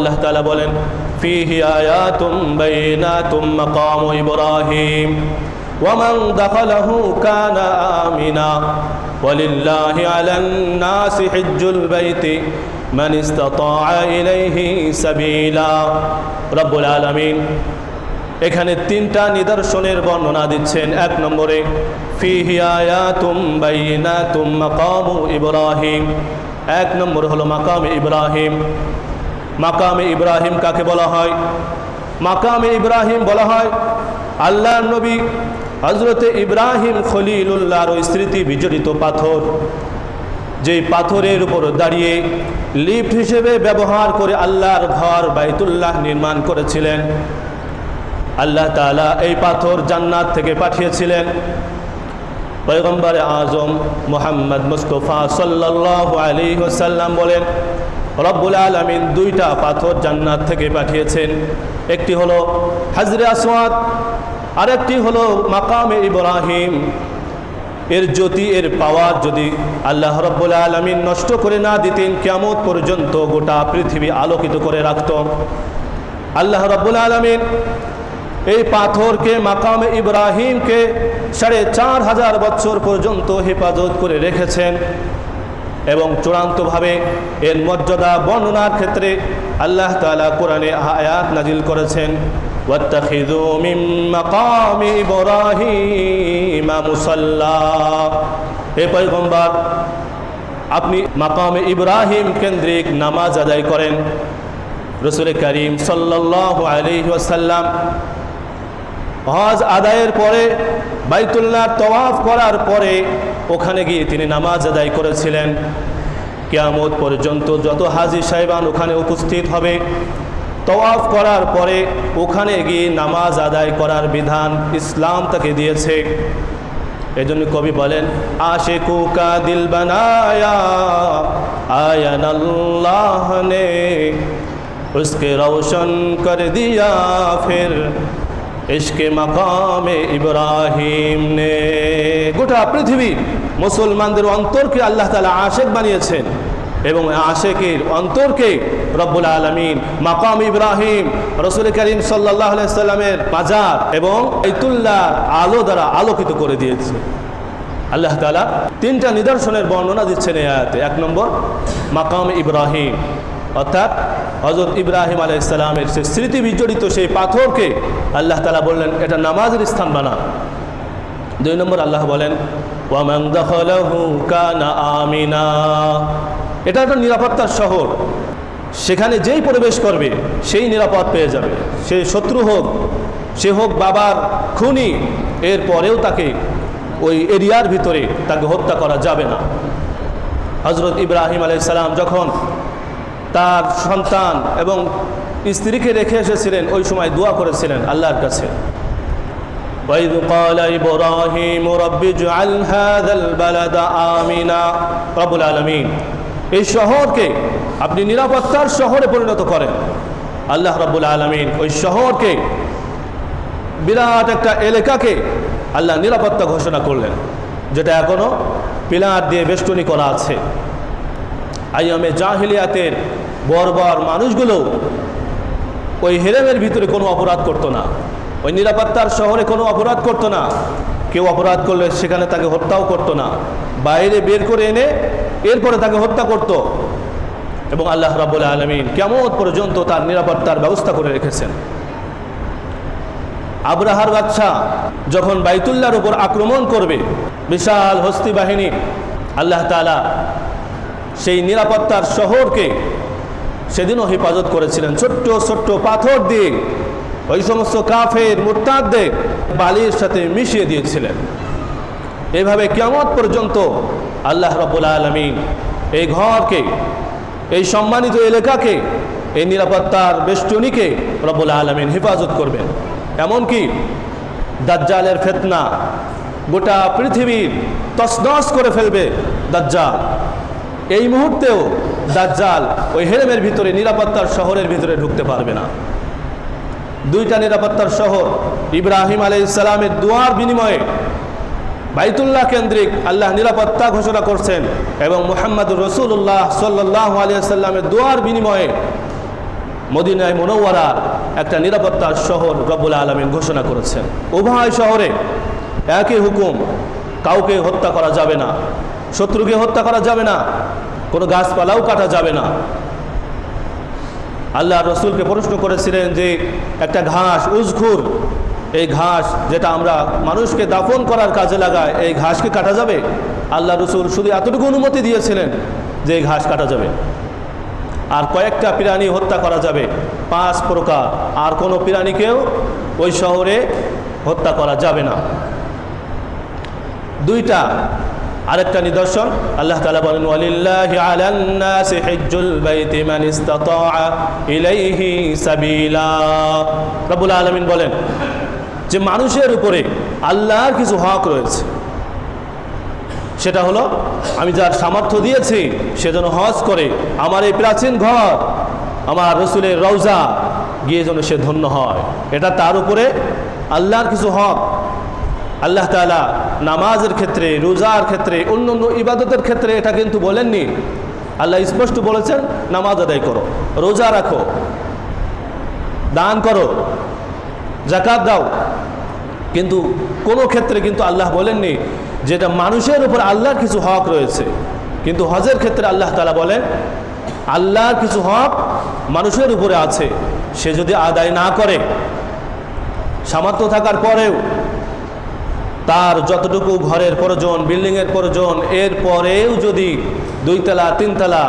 আল্লাহ তাআলা বলেন ফিহি আয়াতুম বাইনাতুম মাকামু ইব্রাহিম ومن دخله كان آمنا ولله على الناس حج البيت من استطاع إليه سبيلا رب العالمين এখানে তিনটা নিদর্শনের বর্ণনা দিচ্ছেন এক নম্বরে ফিহি আয়াতুম বাইনাতুম মাকামু ইব্রাহিম এক নম্বর হলো মাকাম ইব্রাহিম মাকামে ইব্রাহিম কাকে বলা হয়? মাকামে ইব্রাহিম বলা হয় আল্লাহর নবী হজরতে ইব্রাহিম খলিলুল্লাহর স্মৃতি বিজড়িত পাথর। যেই পাথরের উপর দাঁড়িয়ে লিফট হিসেবে ব্যবহার করে আল্লাহর ঘর বাইতুল্লাহ নির্মাণ করেছিলেন। আল্লাহ তাআলা এই পাথর জান্নাত থেকে পাঠিয়েছিলেন। পয়গম্বর আজম মোহাম্মদ মুস্তফা সাল্লাল্লাহু আলাইহি ওয়াসাল্লাম বলেন রব্বুল আলমিন দুইটা পাথর জান্নাত থেকে পাঠিয়েছেন। একটি হলো হাজরে আসওয়াদ, আরেকটি হলো মাকামে ইব্রাহিম। এর জ্যোতি, এর পাওয়ার যদি আল্লাহ রব্বুল আলমিন নষ্ট করে না দিতেন কেমন পর্যন্ত গোটা পৃথিবী আলোকিত করে রাখত। আল্লাহ রব্বুল আলমিন এই পাথরকে, মাকামে ইব্রাহিমকে সাড়ে চার হাজার বছর পর্যন্ত হেফাজত করে রেখেছেন। এবং চূড়ান্তভাবে এর মর্যাদা বর্ণনার ক্ষেত্রে আল্লাহ তাআলা কোরআনে আয়াত নাজিল করেছেন واتخذوا من مقام إبراهيم مصلى হে পয়গম্বর আপনি মাকামে ইব্রাহিম কেন্দ্রিক নামাজ আদায় করেন রসুল করিম সাল্লাল্লাহু আলাইহি ওয়াসাল্লাম হজ আদায়ের পরে, বাইতুল্লাহ তওয়াফ করার পরে ওখানে গিয়ে তিনি নামাজ আদায় করেছিলেন। কেয়ামত পর্যন্ত যত হাজি সাহেবান ওখানে উপস্থিত হবে, তওয়াফ করার পরে ওখানে গিয়ে নামাজ আদায় করার বিধান ইসলাম তাকে দিয়েছে। এজন্য কবি বলেন আশে কুকা দিল বানায়া আয়ান কর দিয়া ফের। ইশকে মাকামে ইব্রাহিম নে। গোটা পৃথিবী মুসলমানদের অন্তরকে আল্লাহ তালা আশেক বানিয়েছেন এবং আশেকের অন্তরকে রব্বুল আলমিন মাকাম ইব্রাহিম, রসুল করিম সাল্লাহ সাল্লামের বাজার এবং ইতুল্লাহ আলো দ্বারা আলোকিত করে দিয়েছে। আল্লাহ তালা তিনটা নিদর্শনের বর্ণনা দিচ্ছেন এই আয়াতে। এক নম্বর, মাকাম ইব্রাহিম। অর্থাৎ হজরত ইব্রাহিম আলাইসালামের সে স্মৃতি বিজড়িত সেই পাথরকে আল্লাহ তালা বললেন, এটা নামাজের স্থান বানা। দুই নম্বর আল্লাহ বলেন আমিনা। এটা একটা নিরাপত্তার শহর। সেখানে যেই প্রবেশ করবে, সেই নিরাপদ পেয়ে যাবে। সে শত্রু হোক, সে হোক বাবার খুনি, এর পরেও তাকে ওই এরিয়ার ভিতরে তাকে হত্যা করা যাবে না। হজরত ইব্রাহিম আলাইসালাম যখন তার সন্তান এবং স্ত্রীকে রেখে এসেছিলেন ওই সময় দোয়া করেছিলেন আল্লাহর কাছে وإذ قال إبراهيم رب اجعل هذا البلد آمنا رب العالمين এই শহরকে আপনি নিরাপত্তার শহরে পরিণত করেন আল্লাহ রাব্বুল আলমিন ওই শহরকে বিরাট একটা এলাকাকে আল্লাহ নিরাপত্তা ঘোষণা করলেন যেটা এখনো পিলার দিয়ে বেষ্টনী করা আছে আইয়মে জাহিলিয়াতের বর্বর মানুষগুলো ওই হেরেমের ভিতরে কোনো অপরাধ করতো না। ওই নিরাপত্তার শহরে কোনো অপরাধ করতো না। কেউ অপরাধ করলে সেখানে তাকে হত্যাও করতো না। বাইরে বের করে এনে এরপরে তাকে হত্যা করত। এবং আল্লাহ রাবুল আলমিন কেমন পর্যন্ত তার নিরাপত্তার ব্যবস্থা করে রেখেছেন। আবরাহার বাচ্চা যখন বাইতুল্লাহর উপর আক্রমণ করবে, বিশাল হস্তি বাহিনী, আল্লাহ তালা সেই নিরাপত্তার শহরকে সেদিনও হেফাজত করেছিলেন। ছোট্ট ছোট্ট পাথর দিয়ে ওই সমস্ত কাফের মুরতাদদের বালির সাথে মিশিয়ে দিয়েছিলেন। এভাবে কেমন পর্যন্ত আল্লাহ রব্বুল আলমিন এই ঘরকে, এই সম্মানিত এলাকাকে, এই নিরাপত্তার বেষ্টনীকে রব্বুল আলমিন হেফাজত করবেন। এমনকি দাজ্জালের ফেতনা গোটা পৃথিবীর তসনস করে ফেলবে দাজ্জাল। এই মুহূর্তেও দাজ্জাল ওই হেরেমের ভিতরে নিরাপত্তার শহরের ভিতরে ঢুকতে পারবে না। দুইটা নিরাপত্তার শহর, ইব্রাহিম আলাই ইসলামের দুয়ার বিনিময়ে বাইতুল্লাহ কেন্দ্রিক আল্লাহ নিরাপত্তা ঘোষণা করছেন এবং মোহাম্মদ রসুল্লাহ সাল্লাহ আলিয়া সাল্লামের দোয়ার বিনিময়ে মদিনায় মনোয়ারার একটা নিরাপত্তার শহর রব্বুল আলমিন ঘোষণা করেছেন। উভয় শহরে একই হুকুম, কাউকে হত্যা করা যাবে না। শত্রুকে হত্যা করা যাবে না, কোনো গাছপালাও কাটা যাবে না। আল্লাহ রসুলকে প্রশ্ন করেছিলেন যে, একটা ঘাস উজখুর এই ঘাস যেটা আমরা মানুষকে দাফন করার কাজে লাগায় এই ঘাসকে কাটা যাবে? আল্লাহ রসুল শুধু এতটুকু অনুমতি দিয়েছিলেন যে এই ঘাস কাটা যাবে। আর কয়েকটা প্রাণী হত্যা করা যাবে, পাঁচ প্রকার। আর কোনো প্রাণীকেও ওই শহরে হত্যা করা যাবে না। দুইটা আরেকটা নিদর্শন, আল্লাহ তাআলা বলেন, ওয়ালিল্লাহি আলান নাসি হিজ্জুল বাইতি ইসতাতাআ ইলাইহি সাবিলা। আলামিন বলেন যে মানুষের উপরে আল্লাহর কিছু হক রয়েছে। সেটা হলো, আমি যার সামর্থ্য দিয়েছি, সে যেন হজ করে, আমার এই প্রাচীন ঘর, আমার রসুলের রওজা, গিয়ে যেন সে ধন্য হয়। এটা তার উপরে আল্লাহর কিছু হক। আল্লাহ তালা নামাজের ক্ষেত্রে, রোজার ক্ষেত্রে অন্য অন্য ইবাদতের ক্ষেত্রে এটা কিন্তু বলেননি। আল্লাহ স্পষ্ট বলেছেন, নামাজ আদায় করো, রোজা রাখো, দান করো জাকাত দাও। কিন্তু কোনো ক্ষেত্রে কিন্তু আল্লাহ বলেননি যেটা মানুষের উপর আল্লাহর কিছু হক রয়েছে। কিন্তু হজের ক্ষেত্রে আল্লাহ তালা বলেন, আল্লাহর কিছু হক মানুষের উপরে আছে, সে যদি আদায় না করে, সামর্থ্য থাকার পরেও তার যতটুকু ঘরের প্রয়োজন, বিল্ডিংয়ের প্রয়োজন এর পরেও যদি দুইতলা, তিনতলা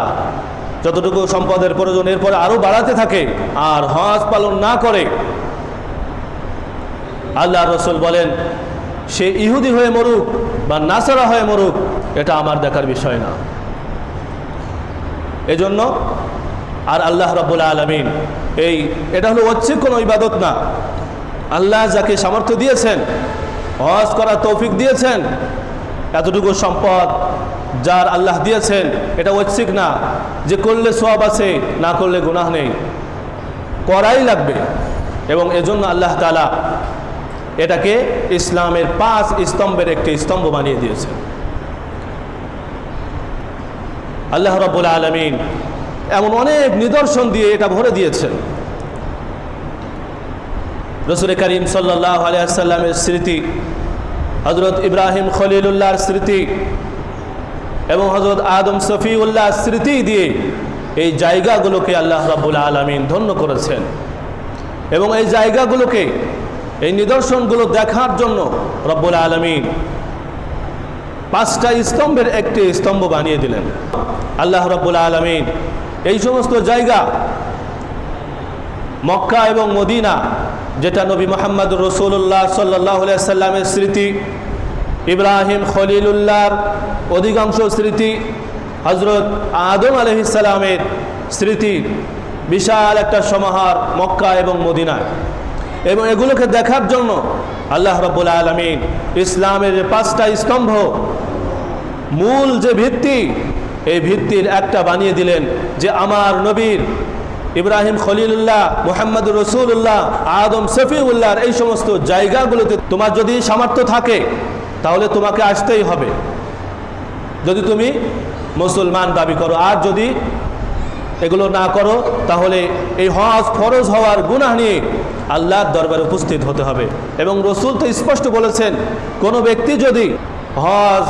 যতটুকু সম্পদের প্রয়োজন, এরপরে আরও বাড়াতে থাকে আর হজ পালন না করে আল্লাহ রসুল বলেন, সে ইহুদি হয়ে মরুক বা নাসারা হয়ে মরুক, এটা আমার দেখার বিষয় না। এজন্য আর আল্লাহ রব্বুল আলমিন এই, এটা হলো ঐচ্ছিক কোনো ইবাদত না। আল্লাহ যাকে সামর্থ্য দিয়েছেন হজ করার তৌফিক দিয়েছেন, এতটুকু সম্পদ যার আল্লাহ দিয়েছেন, এটা ঐচ্ছিক না যে করলে সব আছে, না করলে গুনাহ নেই। করাই লাগবে এবং এজন্য আল্লাহ তালা এটাকে ইসলামের পাঁচ স্তম্ভের একটি স্তম্ভ বানিয়ে দিয়েছেন। আল্লাহ রব্বুল আলমিন এমন অনেক নিদর্শন দিয়ে এটা ভরে দিয়েছেন। রসুল করিম সাল্লাহ আলিয়াল্লামের স্মৃতি হজরত ইব্রাহিম খলিলুল্লাহর স্মৃতি এবং হজরত আদম সফিউল্লাহর স্মৃতি দিয়ে এই জায়গাগুলোকে আল্লাহ রাবুল আলমিন ধন্য করেছেন। এবং এই জায়গাগুলোকে, এই নিদর্শনগুলো দেখার জন্য রব্বুল আলমিন পাঁচটা স্তম্ভের একটি স্তম্ভ বানিয়ে দিলেন। আল্লাহ রব্বুল আলমিন এই সমস্ত জায়গা মক্কা এবং মদিনা যেটা নবী মোহাম্মদ রসুল্লাহ সাল্লাহ সাল্লামের স্মৃতি, ইব্রাহিম খলিলুল্লাহর অধিকাংশ স্মৃতি হজরত আদম আলহিসাল্লামের স্মৃতি বিশাল একটা সমাহার মক্কা এবং মদিনায়। এবং এগুলোকে দেখার জন্য আল্লাহ রব্বুল আলমিন ইসলামের যে পাঁচটা স্তম্ভ, মূল যে ভিত্তি, এই ভিত্তির একটা বানিয়ে দিলেন যে আমার নবীর ইব্রাহিম খলিলুল্লাহ মোহাম্মদ রসুল্লাহ আদম সফিউল্লাহর এই সমস্ত জায়গাগুলোতে তোমার যদি সামর্থ্য থাকে, তাহলে তোমাকে আসতেই হবে। যদি তুমি মুসলমান দাবি করো, আর যদি এগুলো না করো, তাহলে এই হজ ফরজ হওয়ার গুনাহ নিয়ে আল্লাহর দরবারে উপস্থিত হতে হবে। এবং রসুল তো স্পষ্ট বলেছেন, কোনো ব্যক্তি যদি হজ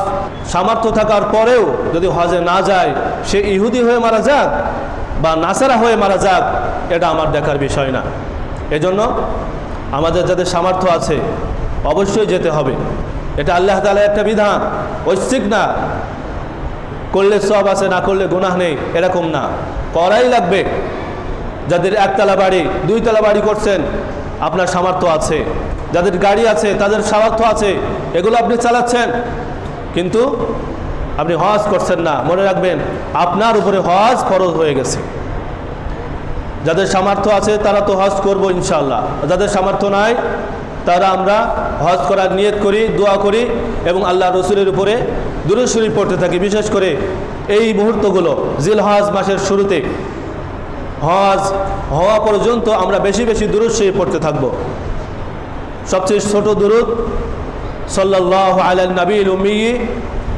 সামর্থ্য থাকার পরেও যদি হজে না যায়, সে ইহুদি হয়ে মারা যাক বা নাসারা হয়ে মারা যাক, এটা আমার দেখার বিষয় না। এজন্য আমাদের যাদের সামর্থ্য আছে, অবশ্যই যেতে হবে। এটা আল্লাহ তালা একটা বিধান, ঐচ্ছিক না। করলে সব আছে, না করলে গুনাহ নেই, এরকম না। করাই লাগবে। যাদের একতলা বাড়ি, দুইতলা বাড়ি করছেন, আপনার সামর্থ্য আছে। যাদের গাড়ি আছে, তাদের সামর্থ্য আছে, এগুলো আপনি চালাচ্ছেন। কিন্তু আপনি হজ করছেন না, মনে রাখবেন আপনার উপরে হজ ফরজ হয়ে গেছে। যাদের সামর্থ্য আছে তারা তো হজ করব ইনশাল্লাহ যাদের সামর্থ্য নাই তারা আমরা হজ করার নিয়ত করি, দোয়া করি এবং আল্লাহ রসুলের উপরে দুরুশরী পড়তে থাকি। বিশেষ করে এই মুহূর্তগুলো জিল হজ মাসের শুরুতে হজ হওয়া পর্যন্ত আমরা বেশি বেশি দুরুশরী পড়তে থাকব। সবচেয়ে ছোট দুরুদ সাল্লাহ আল নবীল উম্মি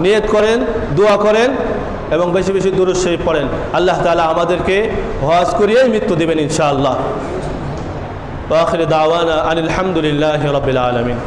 নিয়ত করেন, দোয়া করেন এবং বেশি বেশি দূর শরীফ পড়েন। আল্লাহ তালা আমাদেরকে হজ করিয়েই মৃত্যু দেবেন ইনশাআল্লাহ। দাওয়ানা আনিল হামদুলিল্লাহ রবিল আলমিন।